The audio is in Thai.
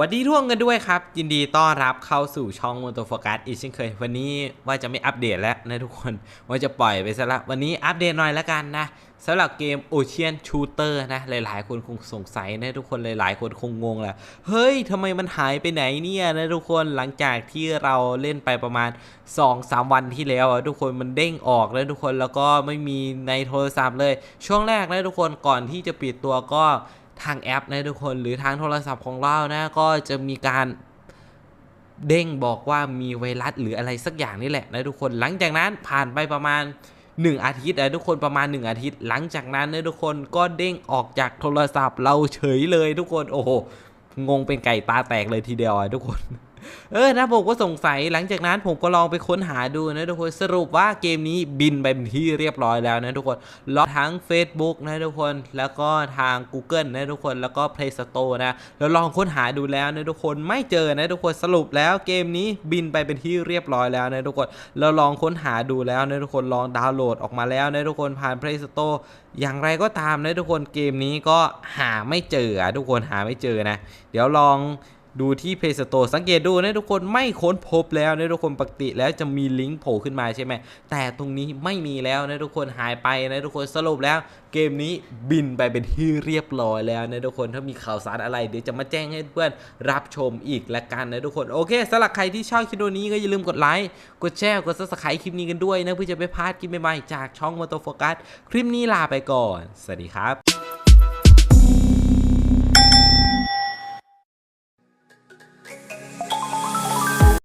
วัสดีทุกคนกันด้วยครับ ยินดีต้อนรับเข้าสู่ช่องม o ต o โฟกัสอีกเช่นเคย วันนี้ว่าจะไม่อัปเดตแล้วนะทุกคนว่าจะปล่อยไปซะละวันนี้อัปเดตหน่อยล้วกันนะสำหรับเกม Ocean Shooter นะ หลายๆ คนคงสงสัยนะทุกคนหลายๆ คนคงงงแหละเฮ้ยทำไมมันหายไปไหนเนี่ยนะทุกคนหลังจากที่เราเล่นไปประมาณ 2-3 วันที่แล้วทุกคนมันเด้งออกแล้วทุกคนแล้วก็ไม่มีในโทรศัพท์เลย ช่วงแรกนะทุกคนก่อนที่จะปิดตัวก็ ทางแอปนะทุกคนหรือทางโทรศัพท์ของเรานะก็จะมีการเด้งบอกว่ามีไวรัสหรืออะไรสักอย่างนี่แหละนะทุกคน หลังจากนั้นผ่านไปประมาณ 1 อาทิตย์นะทุกคนประมาณ 1 อาทิตย์ หลังจากนั้นนะทุกคนก็เด้งออกจากโทรศัพท์เราเฉยเลยทุกคนโอ้โหงงเป็นไก่ตาแตกเลยทีเดียวอะทุกคน เออนะผมก็สงสัยหลังจากนั้นผมก็ลองไปค้นหาดูนะทุกคนสรุปว่าเกมนี้บินไปเป็นที่เรียบร้อยแล้วนะทุกคนล็อกทั้ง Facebook นะทุกคนแล้วก็ทาง Google นะทุกคนแล้วก็ Play Store นะแล้วลองค้นหาดูแล้วนะทุกคนไม่เจอนะทุกคนสรุปแล้วเกมนี้บินไปเป็นที่เรียบร้อยแล้วนะทุกคนเราลองค้นหาดูแล้วนะทุกคนลองดาวน์โหลดออกมาแล้วนะทุกคนผ่าน Play Store อย่างไรก็ตามนะทุกคนเกมนี้ก็หาไม่เจอทุกคนหาไม่เจอนะ เดี๋ยวลอง ดูที่ Play Store สังเกตดูนะทุกคนไม่ค้นพบแล้วนะทุกคนปกติแล้วจะมีลิงก์โผล่ขึ้นมาใช่ไหมแต่ตรงนี้ไม่มีแล้วนะทุกคนหายไปนะทุกคนสรุปแล้ว เกมนี้บินไปเป็นที่เรียบร้อยแล้วนะทุกคนถ้ามีข่าวสารอะไรเดี๋ยวจะมาแจ้งให้เพื่อนรับชมอีกละกันนะทุกคนโอเคสำหรับใครที่ชอบคลิปนี้ก็อย่าลืมกดไลค์กดแชร์กด subscribe คลิปนี้กันด้วยนะเพื่อจะไม่พลาดคลิปใหม่ๆจากช่องมอเตอร์โฟกัสคลิปนี้ลาไปก่อน สวัสดีครับ